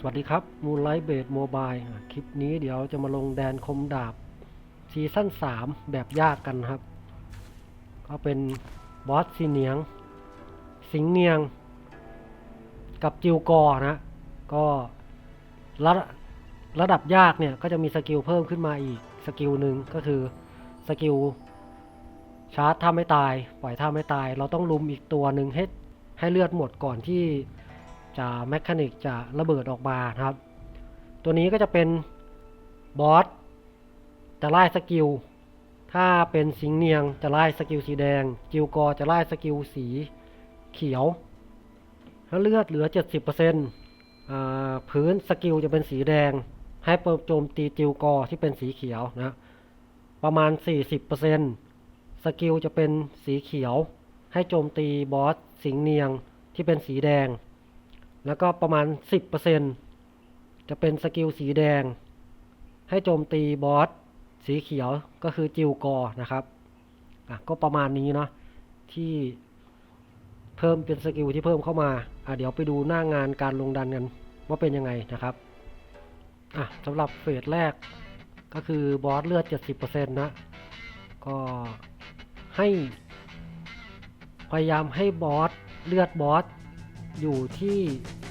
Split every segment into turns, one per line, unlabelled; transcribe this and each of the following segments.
สวัสดีครับมูนไลท์เบดโมบายคลิปนี้เดี๋ยวจะมาลงแดนคมดาบซีซั่น3 แบบยากกันครับ ก็เป็นบอสซีเนียง สิงเนียง กับจิวกอนะ ก็ระระดับยากเนี่ย ก็จะมีสกิลเพิ่มขึ้นมาอีก สกิลหนึ่งก็คือสกิลชาร์จถ้าไม่ตาย ปล่อยถ้าไม่ตาย เราต้องลุมอีกตัวหนึ่งให้ให้เลือดหมดก่อนที่ จะแมคานิกจะระเบิดออกมาครับ ตัวนี้ก็จะเป็นบอสจะไล่สกิล ถ้าเป็นสิงเนียงจะไล่สกิลสีแดง จิวกอจะไล่สกิลสีเขียว ถ้าเลือดเหลือ 70%อ่าพื้นสกิลจะเป็นสีแดง ให้เปิดโจมตีจิวกอที่เป็นสีเขียวนะประมาณ 40%สกิลจะเป็นสีเขียว ให้โจมตีบอสสิงเนียงที่เป็นสีแดง แล้วก็ประมาณ 10%จะเป็นสกิลสีแดง ให้โจมตีบอสสีเขียวก็คือจิวกอนะครับอะก็ประมาณนี้เนาะที่เพิ่มเป็นสกิลที่เพิ่มเข้ามาอะเดี๋ยวไปดูหน้างานการลงดันกันว่าเป็นยังไงนะครับอะสำหรับเฟสแรกก็คือบอสเลือด 70%นะ ก็ให้พยายามให้บอสเลือดบอสอยู่ที่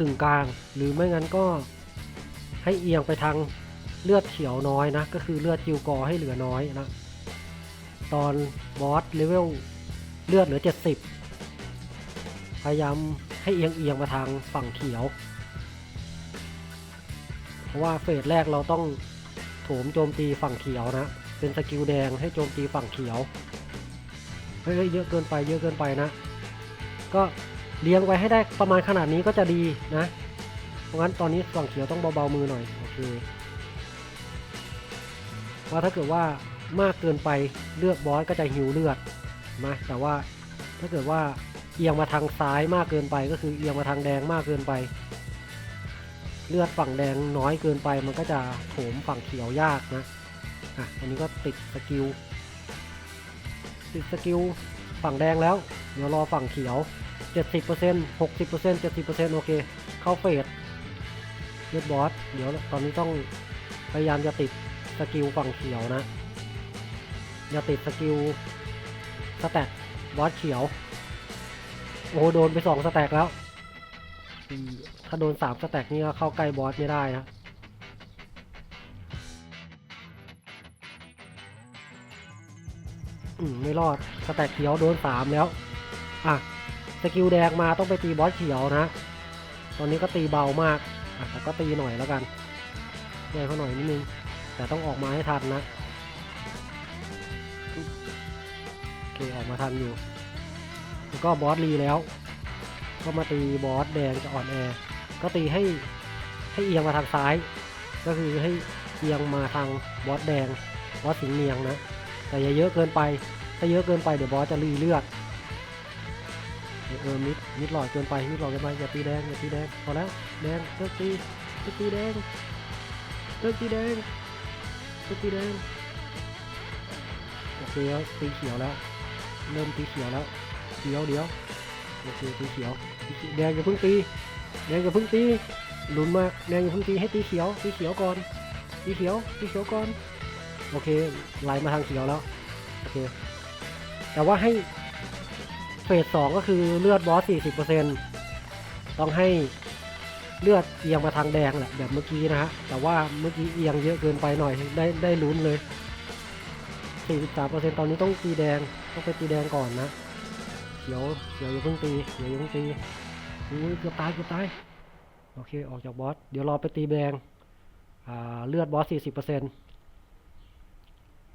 กึ่งกลาง หรือไม่งั้นก็ให้เอียงไปทางเลือดเขียวน้อยนะ ก็คือเลือดจิวกอให้เหลือน้อยนะ ตอนบอสเลเวลเลือดเหลือ 70 พยายามให้เอียงเอียงมาทางฝั่งเขียว เพราะว่าเฟสแรกเราต้องโถมโจมตีฝั่งเขียวนะ เป็นสกิลแดงให้โจมตีฝั่งเขียว เฮ้ยเยอะเกินไปเยอะเกินไปนะ ก็ เลี้ยงไว้ให้ได้ประมาณขนาดนี้ก็จะดีนะเพราะงั้นตอนนี้ฝั่งเขียวต้องเบาๆมือหน่อยโอเคว่าถ้าเกิดว่ามากเกินไปเลือดบอสก็จะหิวเลือดนะแต่ว่าถ้าเกิดว่าเอียงมาทางซ้ายมากเกินไป ก็คือเอียงมาทางแดงมากเกินไป เลือดฝั่งแดงน้อยเกินไป มันก็จะโถมฝั่งเขียวยากนะอะอันนี้ก็ติดสกิลติดสกิลฝั่งแดงแล้ว เดี๋ยวรอฝั่งเขียว 70% 60% 70%โอเค เข้าเฟสเลือดบอส เดี๋ยวตอนนี้ต้องพยายามจะติดสกิลฝั่งเขียวนะ อย่าติดสกิลสแต็กบอสเขียว โอ้โดนไปสองสแต็กแล้ว ถ้าโดนสามสแต็กนี่ก็เข้าใกล้บอสไม่ได้นะอืมไม่รอดสแต็กเขียวโดนสามแล้ว อะ สกิลแดงมาต้องไปตีบอสเขียวนะ ตอนนี้ก็ตีเบามากอะแต่ก็ตีหน่อยแล้วกันแย่เขาหน่อยนิดนึง แต่ต้องออกมาให้ทันนะโอเคออกมาทันอยู่ แล้วก็บอสรีแล้ว ก็มาตีบอสแดงจะอ่อนแอ ก็ตีให้ให้เอียงมาทางซ้าย ก็คือให้เอียงมาทางบอสแดง บอสสิงห์เนียงนะ แต่อย่าเยอะเกินไป ถ้าเยอะเกินไปเดี๋ยวบอสจะรีเลือด เออมิดมิดหลอดเกินไปมิดหลอดเกินไปอย่าตีแดงอย่าตีแดงพอแล้วแดงเลิกตีเลิกตีแดงเลิกตีแดงเลิกตีแดงโอเคแล้วตีเขียวแล้ว เริ่มตีเขียวแล้วเดี๋ยวเดี๋ยวโอเคตีเขียวตีเขียวแดงอย่าเพิ่งตีแดงอย่าเพิ่งตีลุ้นมากแดงอย่าเพิ่งตีให้ตีเขียวตีเขียวก่อนตีเขียวตีเขียวก่อนโอเคไหลมาทางเขียวแล้วโอเคแต่ว่าให้ ฟสสองก็คือเลือดบอส 40%ต้องให้เลือดเอียงมาทางแดงแหละแบบเมื่อกี้นะฮะ แต่ว่าเมื่อกี้เอียงเยอะเกินไปหน่อยได้ได้ลุ้นเลย 43%ตอนนี้ต้องตีแดงต้องไปตีแดงก่อนนะเขียวเขียวอย่าเพิ่งตีเขียวอย่าเพิ่งตีอุ้ยเกือบตายเกือบตายโอเคออกจากบอสเดี๋ยวรอไปตีแดงอ่าเลือดบอส 40%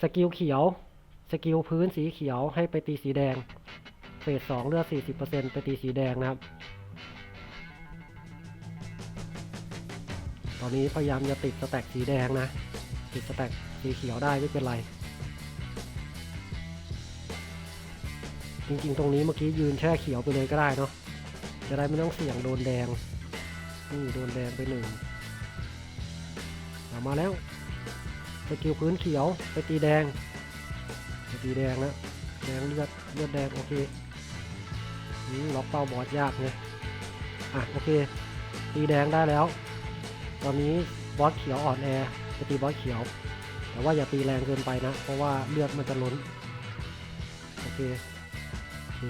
สกิลเขียวสกิลพื้นสีเขียวให้ไปตีสีแดง เฟสสองเลือด 40%ไปตีสีแดงนะครับ ตอนนี้พยายามจะติดสแต็กสีแดงนะ ติดสแต็กสีเขียวได้ไม่เป็นไร จริงๆ ตรงนี้เมื่อกี้ยืนแช่เขียวไปเลยก็ได้เนาะ จะได้ไม่ต้องเสี่ยงโดนแดง นี่โดนแดงไปหนึ่งเอามาแล้วสกิลพื้นเขียวไปตีแดงไปตีแดงแล้วแดงเลือดเลือดแดงโอเค ล็อกเป้าบอสยากไงอะโอเค ตีแดงได้แล้ว ตอนนี้บอสเขียวอ่อนแอจะตีบอสเขียว แต่ว่าอย่าตีแรงเกินไปนะ เพราะว่าเลือดมันจะล้น โอเคโอเค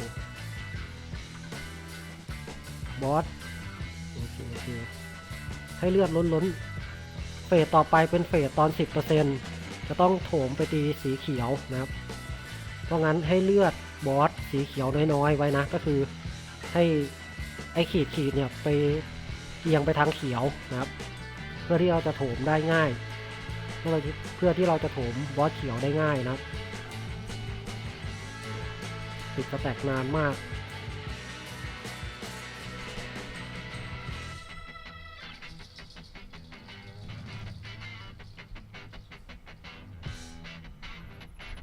บอสโอเคโอเคให้เลือดล้นล้นเฟสต่อไปเป็นเฟสตอน 10%จะต้องโถมไปตีสีเขียวนะครับ เพราะงั้นให้เลือด บอสสีเขียวน้อยๆไว้นะ ก็คือให้ไอ้ขีดขีดเนี่ยไปเอียงไปทางเขียวนะครับ เพื่อที่เราจะโถมได้ง่าย เพื่อเราเพื่อที่เราจะโถมบอสเขียวได้ง่ายนะติดสแต็กนานมาก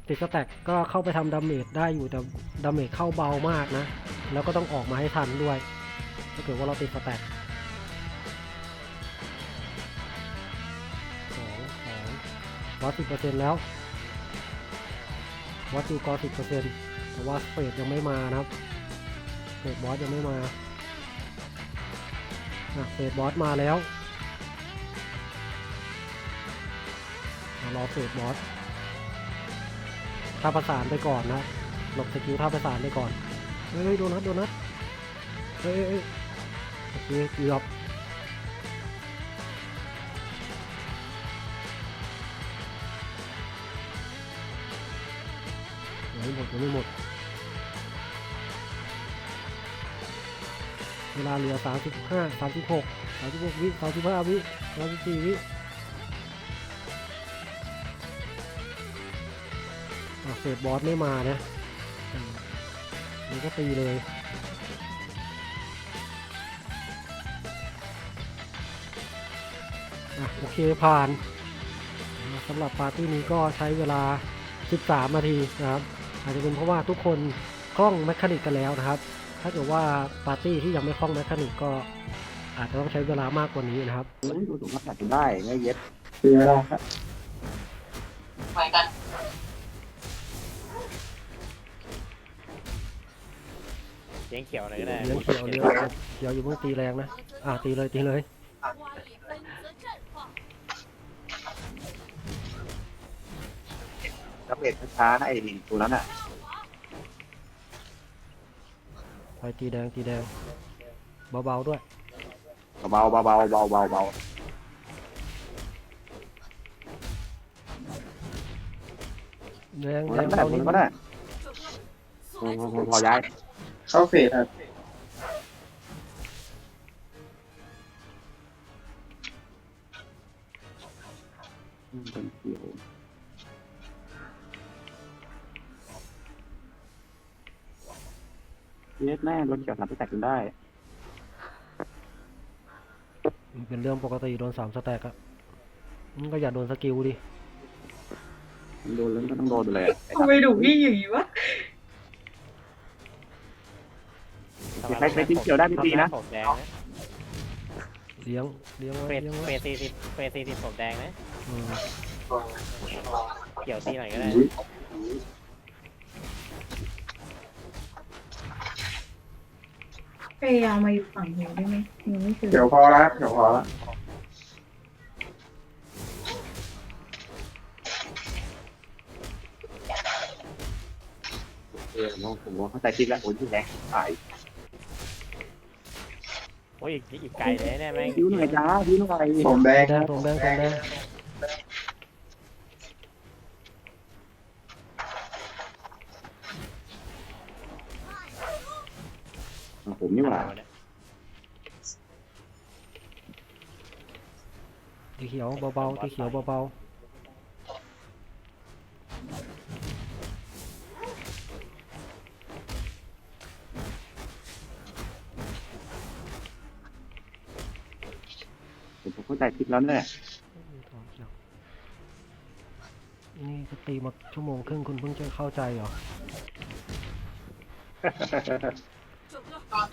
ติดสแต็กก็เข้าไปทำดาเมจได้อยู่แต่ดาเมจเข้าเบามากนะ แล้วก็ต้องออกมาให้ทันด้วยถ้าเกิดว่าเราติดสแต็กสองสองวัดสิบเปอร์เซ็นต์แล้ววัดดูกอสิบเปอร์เซ็นต์แต่ว่าสเฟสยังไม่มานะครับเฟสบอสยังไม่มาอะเฟสบอสมาแล้วรอเฟสบอส ท่าประสานไปก่อนนะหลบสกิลท่าประสานไปก่อนเฮ้ยโดนัทโดนัทเฮ้ยเฮ้ยโอเคเกือบยังไม่หมดยังไม่หมด เวลาเหลือสามสิบห้าสามสิบหกสามสิบหกวิสามสิบห้าวิสามสิบสี่วิ เฟสบอสไม่มานะอืมมันก็ตีเลยอะโอเคผ่านอ่าสำหรับปาร์ตี้นี้ก็ใช้เวลา 13 นาทีนะครับ อาจจะเป็นเพราะว่าทุกคนคล่องแมคานิกกันแล้วนะครับ ถ้าเกิดว่าปาร์ตี้ที่ยังไม่คล่องแมคานิกก็อาจจะต้องใช้เวลามากกว่านี้นะครับ
โอ้ยดูถูกมาตัดได้ไม่เย็ด
คืออะไรครับ
เหมือนกัน
เลี้ยงเขียวอะไรก็ได้
เลี้ยงเขียวเลี้ยงเขียวอยู่เพิ่งตีแรงนะอะตีเลยตีเลย
กระเบ็ดช้าๆนะไอ้หนึ่งตัวนั้นอะ
ไปตีแดงตีแดงเบาๆด้วย
เบาๆเบาๆเบาๆเบาๆเบา
แดง
ๆ
แด
แล้ว
ง
ก็ได้
เบา
ผ
นิ
ม
ด
ก็ได้พอพอพอพอย้าย
เข้าเฟสครับ
อืมเป็นเขียวเย็ดแน่รถเขียวสามที่แตกกันได้
มันเป็นเรื่องปกติโดนสามสแต็กอะมันก็อย่าโดนสกิลดิ
โดนแล้วก็ต้องโดนไปเลยอะไอ้
ทำไมดุพี่อย่างนี้วะ
ใครใช้ทิ้งเขียวได้พี่ตีนะ
ผมแดงนะ
เลี้ยงเลี้ยง
เฟ
ไว้
ส
เลี้ยง
เฟ
ไว้
สสี่สิบเฟสสี่สิบผมแดงนะ
อืม
เขียวตีหน่อยก็ได้
พยายามมาอยู่ฝั่งหนูได้ไหมยังไม่ถึง
เดี๋ยวพอแล้วครับเดี๋ยวพอแล้ว
เออผมผมว่าเข้าใจทิศแล้วโอ้ยที่แรงตาย
โอ้ยอีกอีกไกลเลยเนี่ยแม่ง
ดิ้วหน่อยจ้าดิ้วหน่อย
ผมแดง
แดงตรงแดงตรงแดง
ผมนี่หว่า
เนี่ย
ตีเขียวเบาๆตีเขียวเบา
ผ เข้าใจทิศแล้วเนี่ย
ๆถอดเขียวนี่ก็ตีมาชั่วโมงครึ่งคุณเพิ่งจะเข้าใจเหรอ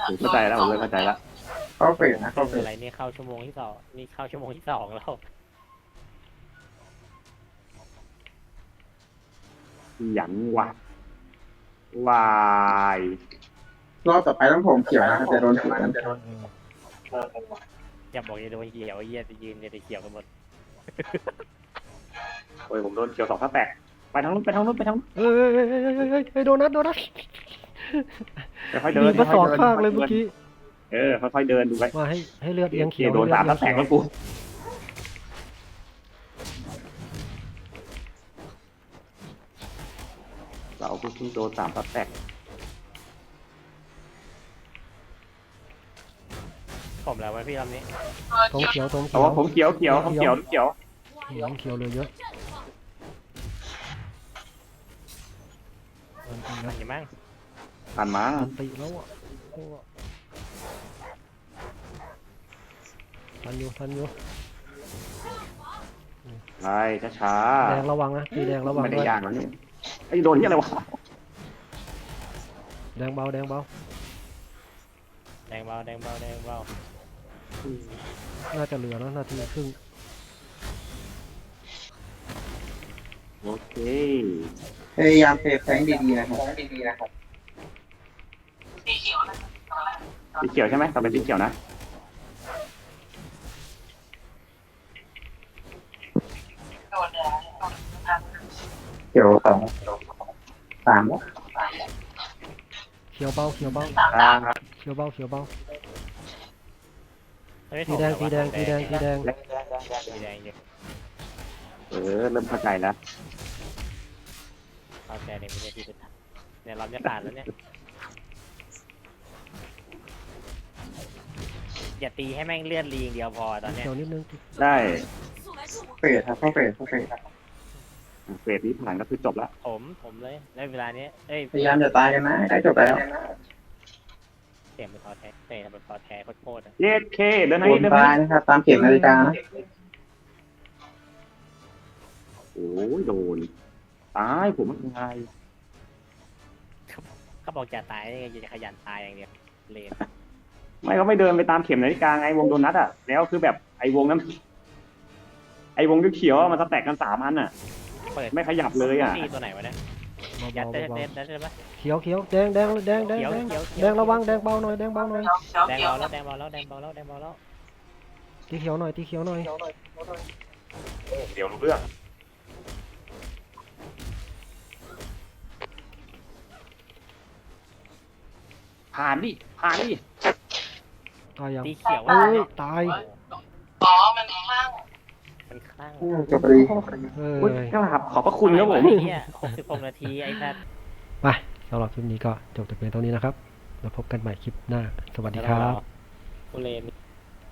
ผมเข้าใจแล้วผมเริ่มเข้าใจแล้ว
เข้าเฟสนะเข้าเฟ
คือ
ส
อะไรนี่เข้าชั่วโมงที่สองนี่เข้าชั่วโมงที่สองแล้ว
หยังวะวาย
รอบต่อไปต้องผมเขียวนะครับจะโดนถูกกัน
เออ
อย่าบอกอย่าโดนเขียวเยี่ยจะยืนจะได้เขียวกันหมด
โอ้ยผมโดนเขียวสองข้าแตกไปทางนู้นไปทางนู้นไปทางนู้น
เอ้ยเอ้ยเอ้ยเอ้ยเอ้ยเอ้ยเอ้ยโดนัทโดนัท
ค่อยๆเดิ
มี
น
มาสอง
ค่ยๆดิน
ข้างเลยเมื่อกี้
เออค่อยๆเดินดูไว้
มาให้ให้เลือดเอียงเขียว
โดนสาม
ให้
ข้าแต
เลื
ก
อด
แล้
เอียวง
กูเราเพิ่งโดนสามข้าแตก
ผมแล้วไหมพี่รอบนี้
ตรงเขียวตรงเขี
แต่
ยว
ว่าผมเขียวเขียวผมเขียวเขียว
เหลืองเขียวเลยเยอะอันตี
มั
นะ
นอยู่มั้ง
ผ่านมา
อันตีแล้วอะโอ้ทันอยู่ทันอยู่
ใช่ช้า
แดงระวังนะตีแดงระ
ๆ
วัง
ไม่ได้
ด้วย
ยากหรอกนี่ไอ้โดนที่อะไรวะ
แดงเบาแดงเบา
แดงเบาแดงเบาแดงเบา
น่าจะเหลือแล้วนาทีครึ่ง
โอเค
พยายามเซฟแทงค์ดีๆนะครับดีๆนะครับ
สีเขียวใช่ไหมต่อไปสีเขียวนะ
เขียวสองสามแล้ว
เขียวเบาเขียวเบา
อ่า
เขียวเบาเขียวเบา
ไม่
สีแดงสีแดงสีแดงสีแดง
สีแดงอยู่
เออเริ่มเข้าใจแล้ว
เอาแต่ในวินาทีสุดท้ายเนี่ยรอบจะผ่านแล้วเนี่ยอย่าตีให้แม่งเลื่อนรีอย่างเดียวพอตอนเนี้ย
เขียวนิดนึง
ได้
เฟสครับเข้าเฟสเข้าเฟส
เฟสนี้ผ่านก็คือจบแล้ว
ผมผมเลยแล้วเวลานี้เอ้ย
พยายามจะตายกันนะใกล้จบแล้ว
เสียงเป็นพอแท้เสียงเป็นพอแท้โคตรๆอะ
เย็ดเคเดินไหน
วน
เดินไหน
ตายนะครับ ตามเข็มนาฬิกานะ
โอ้ยโดนตายผมไม่ตาย
เขาบอกจะตายยังไงจะขยันตายอย่างเดียวเลน
ไม่เขาไม่เดินไปตามเข็มนาฬิกาไงวงโดนัทอะแล้วคือแบบไอ้วงนั้นไอ้วงเขียวๆอะมันสแต็กกันสามอันอะ
เปิด
ไม่ขยับเลยอะ
ตีตัวไหนวะเนี่ย
เบา
ยัด
เบา
ได้
เบา
ได้ได้ได้ไหม
เขียวเขียวแดงแดงแดงแดง
เขียว
แดง
เขียว
แดงระวังแดงเบาหน่อยแดงเบาหน่อย
แดงเบาแล้วแดงเบาแล้วแดงเบาแล้วแดงเบาแล้ว
ตีเขียวหน่อยตีเขียวหน่อย
เดี๋ยวรู้เรื่องผ่านดิผ่านดิ
ตายยัง
ตีเขียว
เอ้ยตาย
มันคลั่ง
อืมจบพอดี
เอ
อุ๊ย
ย
ครับขอบพระคุณครับผม
ไอ้เหี้ยหกสิบหกนาทีไอ้สัตว์
ไปสำหรับคลิปนี้ก็จบแต่เพียงเท่านี้นะครับ แล้วพบกันใหม่คลิปหน้า สวัสดีครับ
กูเลน